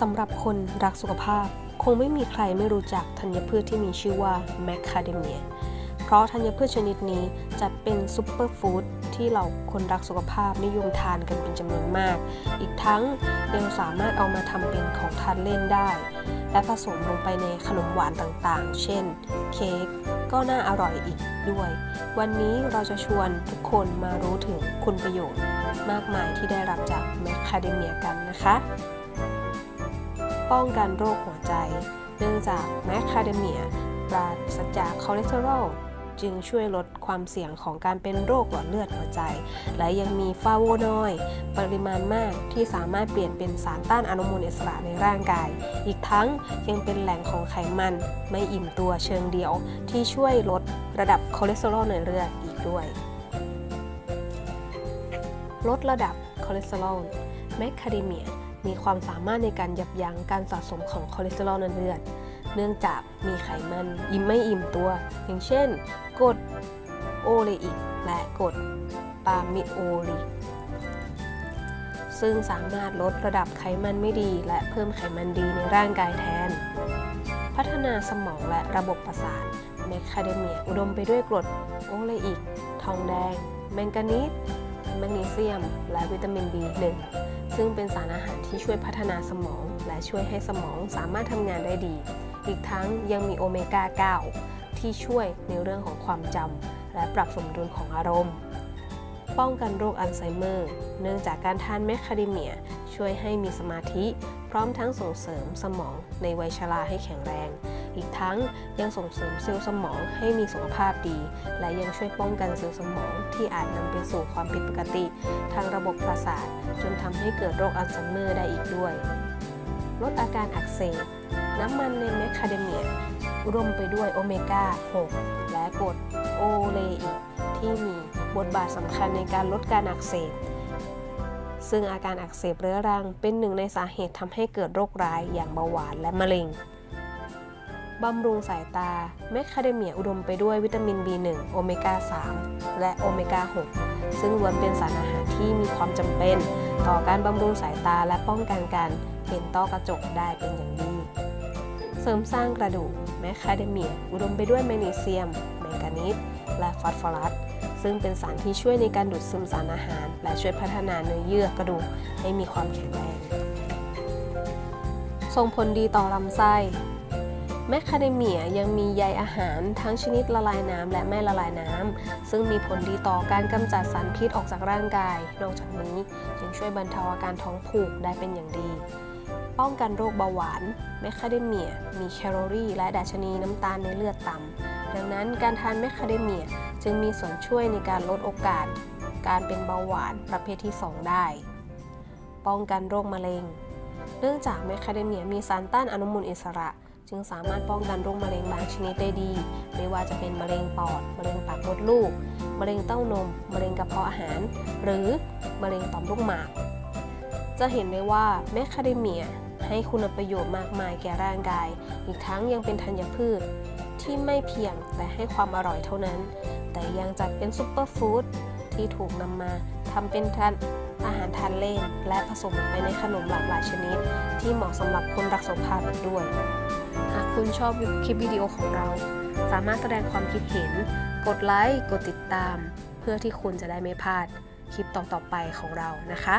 สำหรับคนรักสุขภาพ คงไม่มีใครไม่รู้จักธัญพืชที่มีชื่อว่าแมคคาเดเมีย เพราะธัญพืชชนิดนี้จัดเป็นซูเปอร์ฟู้ดที่เราคนรักสุขภาพนิยมทานกันเป็นจำนวนมาก อีกทั้งยังสามารถเอามาทำเป็นของทานเล่นได้ และผสมลงไปในขนมหวานต่างๆ เช่น เค้กก็น่าอร่อยอีกด้วย วันนี้เราจะชวนทุกคนมารู้ถึงคุณประโยชน์ มากมายที่ได้รับจากแมคคาเดเมียกันนะคะ ป้องกันโรคหัวใจ เนื่องจากแมคคาเดเมียปราศจากคอเลสเตอรอลจึงช่วยลดความเสี่ยงของการเป็นโรคหลอดเลือดหัวใจ และยังมีฟลาโวนอยด์ปริมาณมากที่สามารถเปลี่ยนเป็นสารต้านอนุมูลอิสระในร่างกาย อีกทั้งยังเป็นแหล่งของไขมัน ไม่อิ่มตัวเชิงเดียว ที่ช่วยลดระดับคอเลสเตอรอลในเลือดอีกด้วย ลดระดับคอเลสเตอรอลแมคคาเดเมีย มีความสามารถในการยับยั้งการสะสมของคอเลสเตอรอลในเลือด เนื่องจากมีไขมันอิ่มไม่อิ่มตัว อย่างเช่นกรดโอเลอิกและกรดปามิโอลิกซึ่งสามารถลดระดับไขมันไม่ดี และเพิ่มไขมันดีในร่างกายแทน พัฒนาสมองและระบบประสาทแมคคาเดเมียอุดมไปด้วยกรดโอเลอิก ทองแดง แมงกานีสแมกนีเซียม และวิตามิน B1 ซึ่งเป็นสารอาหารที่ช่วยพัฒนาสมอง และช่วยให้สมองสามารถทำงานได้ดี อีกทั้งยังมีโอเมก้า 9 ที่ช่วยในเรื่องของความจำและปรับสมดุลของอารมณ์ ป้องกันโรคอัลไซเมอร์ เนื่องจากการทานแมคคาเดเมีย ช่วยให้มีสมาธิ ร้อมทั้งส่งเสริมสมองในวัยชราให้แข็งแรง อีกทั้งยังส่งเสริมเซลล์สมองให้มีสุขภาพดี และยังช่วยป้องกันเซลล์สมองที่อาจนำไปสู่ความผิดปกติ ทางระบบประสาท จนทำให้เกิดโรคอัลไซเมอร์ได้อีกด้วย ลดอาการอักเสบน้ำมันในแมคคาเดเมียอุดมไปด้วยโอเมก้า 6 และกรดโอเลอิกที่มีบทบาทสำคัญในการลดการอักเสบ ซึ่งอาการอักเสบเรื้อรังเป็นหนึ่งในสาเหตุทำให้เกิดโรคร้ายอย่างเบาหวานและมะเร็งบำรุงสายตาแมคคาเดเมียอุดมไปด้วยวิตามิน B1 โอเมก้า 3 และโอเมก้า 6 ซึ่งล้วนเป็นสารอาหารที่มีความจำเป็น ต่อการบำรุงสายตาและป้องกันการเป็นต้อกระจกได้เป็นอย่างดี เสริมสร้างกระดูกแมคคาเดเมียอุดมไปด้วยแมกนีเซียม แมงกานีสและฟอสฟอรัส ซึ่งเป็นสารที่ช่วยในการดูดซึมสารอาหาร และช่วยพัฒนาเนื้อเยื่อกระดูกให้มีความแข็งแรง ส่งผลดีต่อลำไส้แมคคาเดเมียยังมีใยอาหารทั้งชนิดละลายน้ำและไม่ละลายน้ำ ซึ่งมีผลดีต่อการกำจัดสารพิษออกจากร่างกาย นอกจากนี้ยังช่วยบรรเทาอาการท้องผูกได้เป็นอย่างดี ป้องกันโรคเบาหวานแมคคาเดเมียมีแคลอรี่ และดัชนีน้ำตาลในเลือดต่ำ ดังนั้นการทานแมคคาเดเมีย จึงมีส่วนช่วยในการลดโอกาส การเป็นเบาหวานประเภทที่ 2 ได้ ป้องกันโรคมะเร็ง เนื่องจากแมคคาเดเมียมีสารต้านอนุมูลอิสระ จึงสามารถป้องกันโรคมะเร็งบางชนิดได้ดี ไม่ว่าจะเป็นมะเร็งปอด มะเร็งปากมดลูก มะเร็งเต้านม มะเร็งกระเพาะอาหาร หรือมะเร็งต่อมลูกหมาก จะเห็นได้ว่าแมคคาเดเมียให้คุณประโยชน์มากมายแก่ร่างกาย อีกทั้งยังเป็นธัญพืชที่ไม่เพียงแต่ให้ความอร่อยเท่านั้น แต่ยังจัดเป็นซุปเปอร์ฟู้ดที่ถูกนำมาทำเป็นทานอาหารทานเล่น และผสมลงไปในขนมหลากหลายชนิด ที่เหมาะสำหรับคนรักสุขภาพอีกด้วย หากคุณชอบคลิปวิดีโอของเรา สามารถแสดงความคิดเห็น กดไลค์ กดติดตาม เพื่อที่คุณจะได้ไม่พลาดคลิปต่อๆไปของเรานะคะ